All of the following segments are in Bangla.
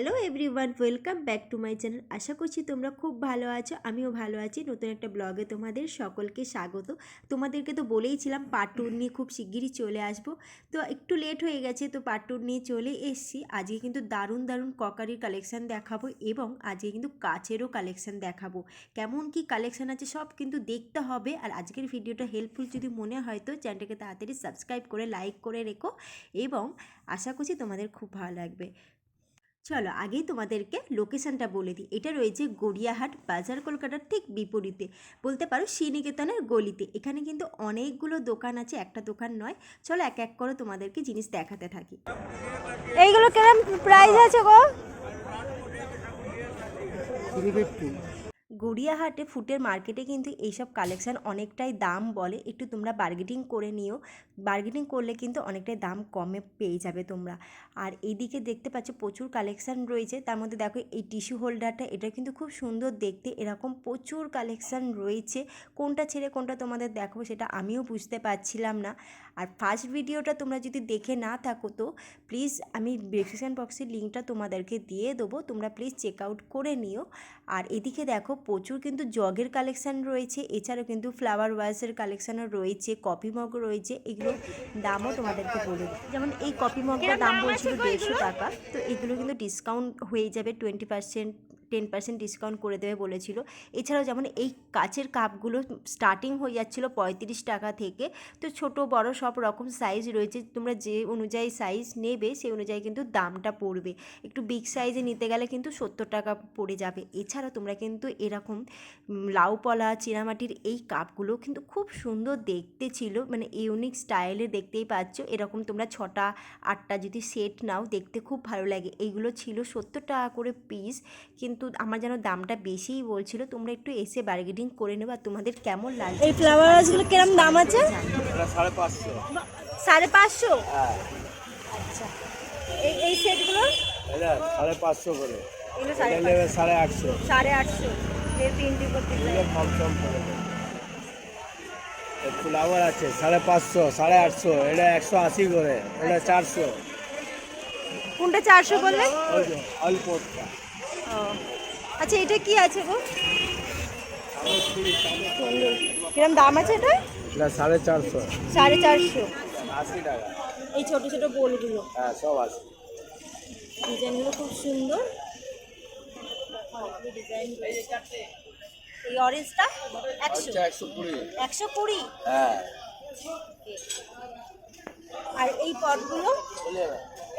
Hello everyone, welcome back to my channel. আশা করছি তোমরা খুব ভালো আছো, আমিও ভালো আছি। নতুন একটা ব্লগে তোমাদের সকলকে স্বাগত। তোমাদেরকে তো বলেইছিলাম পার্ট টু নিয়ে খুব শিগগিরই চলে আসব। তো একটু লেট হয়ে গেছে, তো পার্ট টু নিয়ে চলে এসেছি। আজকে কিন্তু দারুণ দারুণ ককারির কালেকশান দেখাবো এবং আজকে কিন্তু কাচেরও কালেকশান দেখাবো। কেমন কি কালেকশান আছে সব কিন্তু দেখতে হবে। আর আজকের ভিডিওটা হেল্পফুল যদি মনে হয় তো চ্যানেলটাকে তাড়াতাড়ি সাবস্ক্রাইব করে লাইক করে রেখো। এবং আশা করছি তোমাদের খুব ভালো লাগবে। চলো আগেই তোমাদেরকে লোকেশানটা বলে দিই। এটা রয়েছে গড়িয়াহাট বাজার কলকাতার ঠিক বিপরীতে। বলতে পারো শ্রীনিকেতনের গলিতে। এখানে কিন্তু অনেকগুলো দোকান আছে, একটা দোকান নয়। চলো এক এক করে তোমাদেরকে জিনিস দেখাতে থাকি। এইগুলো কেমন প্রাইস আছে গো? গড়িয়াহাটে ফুটের মার্কেটে কিন্তু এইসব কালেকশান অনেকটাই দাম বলে। একটু তোমরা বার্গেটিং করে নিও। বার্গেটিং করলে কিন্তু অনেকটাই দাম কমে পেয়ে যাবে তোমরা। আর এইদিকে দেখতে পাচ্ছ প্রচুর কালেকশান রয়েছে। তার মধ্যে দেখো এই টিস্যু হোল্ডারটা এটা কিন্তু খুব সুন্দর দেখতে। এরকম প্রচুর কালেকশান রয়েছে। কোনটা ছেড়ে কোনটা তোমাদের দেখো সেটা আমিও বুঝতে পারছিলাম না। আর ফার্স্ট ভিডিওটা তোমরা যদি দেখে না থাকো তো প্লিজ আমি ডিসক্রিপশান বক্সের লিঙ্কটা তোমাদেরকে দিয়ে দেবো। তোমরা প্লিজ চেক আউট করে নিও। আর এদিকে দেখো প্রচুর কিন্তু জগের কালেকশান রয়েছে। এছাড়াও কিন্তু ফ্লাওয়ার ওয়াসের কালেকশানও রয়েছে কপি মগ রয়েছে এগুলো দামও তোমাদেরকে বলে যেমন এই কপি মগটার দাম বলছিল দেড়শো টাকা, তো এগুলো কিন্তু ডিসকাউন্ট হয়ে যাবে twenty percent ten percent discount করে দেবে বলেছিল। এছাড়াও যেমন এই কাচের কাপগুলো স্টার্টিং হয়ে যাচ্ছিল পঁয়ত্রিশ টাকা থেকে, তো ছোট বড় সব রকম সাইজ রয়েছে। তোমরা যে অনুযায়ী সাইজ নেবে সেই অনুযায়ী কিন্তু দামটা পড়বে। একটু বিগ সাইজে নিতে গেলে কিন্তু সত্তর টাকা পড়ে যাবে। এছাড়া তোমরা কিন্তু এরকম লাউপলা চিনামাটির এই কাপগুলো কিন্তু খুব সুন্দর দেখতে ছিল। মানে ইউনিক স্টাইলে দেখতেই পাচ্ছ। এরকম তোমরা ছটা, আটটা যদি সেট নাও, দেখতে খুব ভালো লাগে। এইগুলো ছিল সত্তর টাকা করে পিস কিন্তু আমার যেন দামটা বেশিই বলছিল তোমরা একটু এসে বার্গেনিং করে নেবে আর তোমাদের কেমন লাগছে? এই ফ্লাওয়ার হাউসগুলো কিরম দাম আছে? সাড়ে পাঁচশো। সাড়ে পাঁচশো? হ্যাঁ। আচ্ছা। এই এই সেটগুলো? সাড়ে পাঁচশো করে। সাড়ে আটশো। সাড়ে আটশো। তিনটি কম কম করে ফ্লাওয়ার আছে সাড়ে পাঁচশো সাড়ে আটশো এটা একশো আশি করে এটা চারশো। কোনটা চারশো বললে? ও। আচ্ছা এটা কি আছে গো? কিরম দাম আছে এটা? এটা সাড়ে চারশো। সাড়ে চারশো। আশি টাকা। এই ছোট ছোট বোলগুলো হ্যাঁ সব আছে ডিজাইনগুলো খুব সুন্দর। ডিজাইন এই অরেঞ্জটা একশো। আচ্ছা একশো কুড়ি। একশো কুড়ি? হ্যাঁ। আর এই পটগুলো?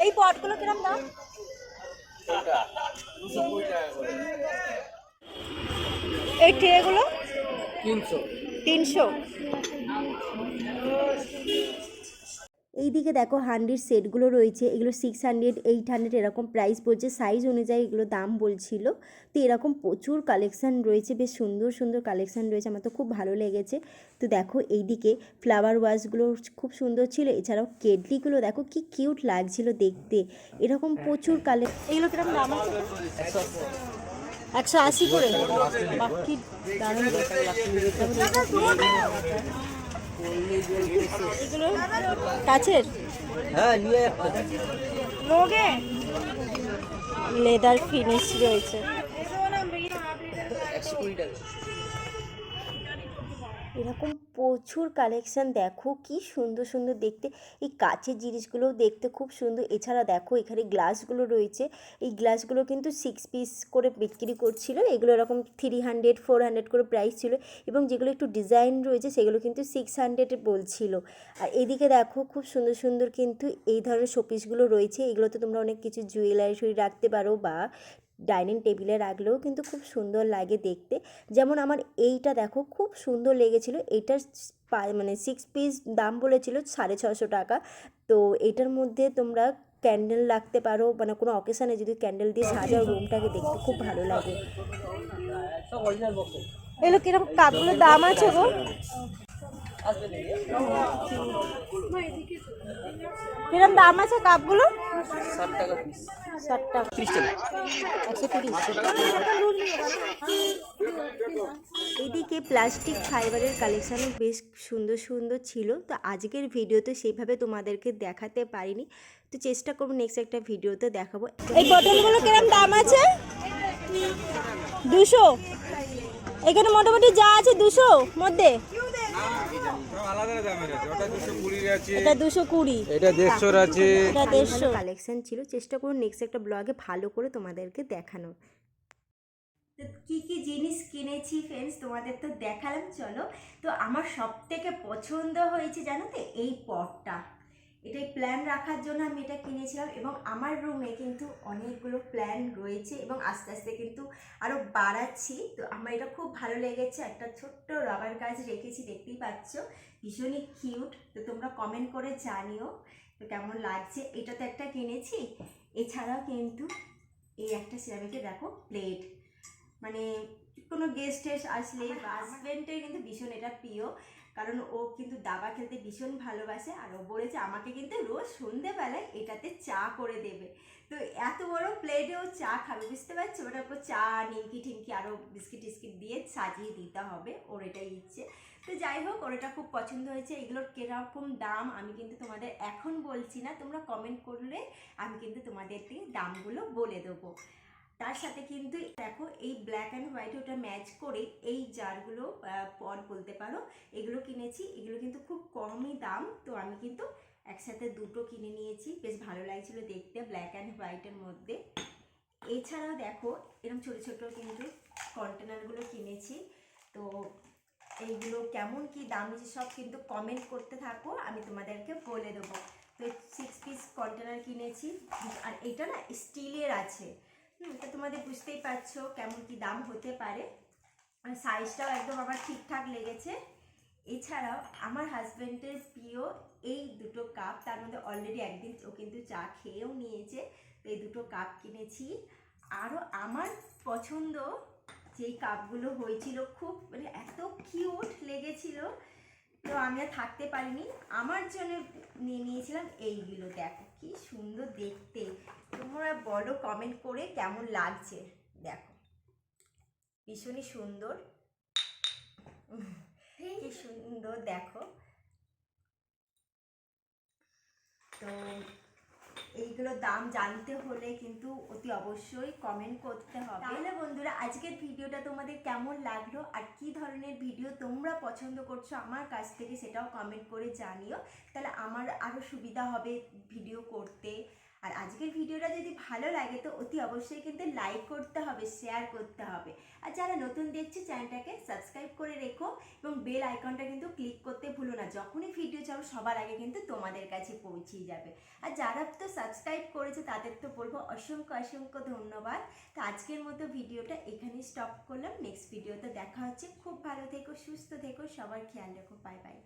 এই পটগুলো কিরম দাম? এই ট্রেগুলো তিনশো। তিনশো। এইদিকে দেখো হান্ড্রেড সেটগুলো রয়েছে এগুলো সিক্স হান্ড্রেড এইট হান্ড্রেড এরকম প্রাইস বলছে সাইজ অনুযায়ী এগুলো দাম বলছিল। তো এরকম প্রচুর কালেকশান রয়েছে বেশ সুন্দর সুন্দর কালেকশান রয়েছে আমার তো খুব ভালো লেগেছে। তো দেখো এইদিকে ফ্লাওয়ার ওয়াশগুলো খুব সুন্দর ছিল এছাড়াও কেটলিগুলো দেখো কি কিউট লাগছিল দেখতে। এরকম প্রচুর কালে এগুলো কিরম দাম একশো আশি করে? বাহ, কি দারুণ কাছের? হ্যাঁ লেদার ফিনিশ রয়েছে। এরকম প্রচুর কালেকশান দেখো, কি সুন্দর সুন্দর দেখতে। এই কাচের জিনিসগুলোও দেখতে খুব সুন্দর। এছাড়া দেখো, এখানে গ্লাসগুলো রয়েছে। এই গ্লাসগুলো কিন্তু সিক্স পিস করে বিক্রি করছিল। এগুলো এরকম থ্রি হান্ড্রেড ফোর হান্ড্রেড করে প্রাইস ছিল এবং যেগুলো একটু ডিজাইন রয়েছে, সেগুলো কিন্তু সিক্স হান্ড্রেডে বলছিল। আর এদিকে দেখো, খুব সুন্দর সুন্দর কিন্তু এই ধরনের শোপিসগুলো রয়েছে। এগুলোতে তোমরা অনেক কিছু জুয়েলারি রাখতে পারো বা ডাইনিং টেবিলে রাখলেও কিন্তু খুব সুন্দর লাগে দেখতে। যেমন আমার এইটা দেখো খুব সুন্দর লেগেছিল। এইটার মানে সিক্স পিস দাম বলেছিল সাড়ে ছশো টাকা। তো এটার মধ্যে তোমরা ক্যান্ডেল রাখতে পারো মানে কোনো অকেশানে যদি ক্যান্ডেল দিয়ে সাজাও রুমটাকে দেখতে খুব ভালো লাগে। এগুলো কিরম কাপগুলোর দাম আছে গো? কিরম দাম আছে কাপগুলো? ষাট টাকা পিস ষাট টাকা ত্রিশ টাকা। একশো তিরিশ। এদিকে প্লাস্টিক ফাইবারের কালেকশানও বেশ সুন্দর সুন্দর ছিল। তো আজকের ভিডিওতে সেইভাবে তোমাদেরকে দেখাতে পারিনি। তো চেষ্টা করব নেক্সট একটা ভিডিওতে দেখাবো। এই বোতলগুলো কিরম দাম আছে? দুশো। এখানে মোটামুটি যা আছে দুশো মধ্যে। আলাদা দামের আছে ওটা দুশো কুড়ির আছে এটা দুশো কুড়ি। এটা দেড়শোর আছে। এটা দেড়শো। কালেকশন ছিল। চেষ্টা করুন নেক্সট একটা ব্লগে ভালো করে তোমাদেরকে দেখানো তো কী কী জিনিস কিনেছি ফ্রেন্ডস তোমাদের তো দেখালাম চলো। তো আমার সব থেকে পছন্দ হয়েছে জানো তো এই পটটা। এটাই প্ল্যান রাখার জন্য আমি এটা কিনেছিলাম এবং আমার রুমে কিন্তু অনেকগুলো প্ল্যান রয়েছে এবং আস্তে আস্তে কিন্তু আরও বাড়াচ্ছি। তো আমার এটা খুব ভালো লেগেছে। একটা ছোট্ট রাবার গাছ রেখেছি, দেখতেই পাচ্ছ? ভীষণই কিউট তো তোমরা কমেন্ট করে জানিও তো কেমন লাগছে। এটা তো একটা কিনেছি। এছাড়াও কিন্তু এই একটা সিরামিকের দেখো প্লেট মানে কোনো গেস্ট টেস্ট আসলে হাজব্যান্ডের কিন্তু ভীষণ এটা প্রিয়। কারণ ও কিন্তু দাবা খেলতে ভীষণ ভালোবাসে আর ও বলেছে আমাকে কিন্তু রোজ সন্ধেবেলায় এটাতে চা করে দেবে। তো এত বড় প্লেটে ও চা খাবে বুঝতে পারছ? ওটার উপর চা নিমকি টিমকি আরও বিস্কিট টিস্কিট দিয়ে সাজিয়ে দিতে হবে ওর এটাই ইচ্ছে। তো যাই হোক ওর এটা খুব পছন্দ হয়েছে। এগুলোর কীরকম দাম আমি কিন্তু তোমাদের এখন বলছি না তোমরা কমেন্ট করলে আমি কিন্তু তোমাদেরকে দামগুলো বলে দেবো। তার সাথে কিন্তু দেখো এই ব্ল্যাক অ্যান্ড হোয়াইট ওটা ম্যাচ করে এই জারগুলো পট বলতে পারো। এগুলো কিনেছি, এগুলো কিন্তু খুব কমই দাম। তো আমি কিন্তু একসাথে দুটো কিনে নিয়েছি। বেশ ভালো লাগছিল দেখতে ব্ল্যাক অ্যান্ড হোয়াইটের মধ্যে। এছাড়াও দেখো এরকম ছোটো ছোটো কিন্তু কন্টেনারগুলো কিনেছি। তো এইগুলো কেমন কি দাম সব কিন্তু কমেন্ট করতে থাকো, আমি তোমাদেরকে বলে দেবো। তো সিক্স পিস কন্টেনার কিনেছি। আর এটা না স্টিলের আছে। তো তোমাদের বুঝতেই পারছ কেমন কি দাম হতে পারে। সাইজটাও একদম আমার ঠিকঠাক লেগেছে। এছাড়াও আমার হাজব্যান্ডের প্রিয় এই দুটো কাপ তার মধ্যে অলরেডি একদিন ও কিন্তু চা খেয়েও নিয়েছে, তো এই দুটো কাপ কিনেছি। আরও আমার পছন্দ যেই কাপগুলো হয়েছিল, খুব মানে এত কিউট লেগেছিল, তো আমি আর থাকতে পারিনি। আমার জন্য নিয়ে নিয়েছিলাম এইগুলো, দেখো। কি সুন্দর দেখতে। তোমরা বলো কমেন্ট করে কেমন লাগছে। দেখো। ভীষণই সুন্দর। কি সুন্দর দেখো। তো এইগুলোর দাম জানতে হলে কিন্তু অতি অবশ্যই কমেন্ট করতে হবে। তাহলে বন্ধুরা, আজকের ভিডিওটা তোমাদের কেমন লাগল আর কি ধরনের ভিডিও তোমরা পছন্দ করছ আমার কাছ থেকে সেটাও কমেন্ট করে জানিও। তাহলে আমার আরও সুবিধা হবে ভিডিও করতে। আর আজকের ভিডিওটা যদি ভালো লাগে, তো অতি অবশ্যই কিন্তু লাইক করতে হবে শেয়ার করতে হবে। আর যারা নতুন দেখছে চ্যানেলটাকে সাবস্ক্রাইব করে রেখো এবং বেল আইকনটা কিন্তু ক্লিক করতে ভুলো না। যখনই ভিডিও ছাড়ো সবার আগে কিন্তু তোমাদের কাছে পৌঁছিয়ে যাবে। আর যারা তো সাবস্ক্রাইব করেছে, তাদের তো বলব অসংখ্য অসংখ্য ধন্যবাদ। তো আজকের মতো ভিডিওটা এখানেই স্টপ করলাম। নেক্সট ভিডিওতে দেখা হচ্ছে। খুব ভালো থেকো, সুস্থ থেকো, সবার খেয়াল রেখো। Bye bye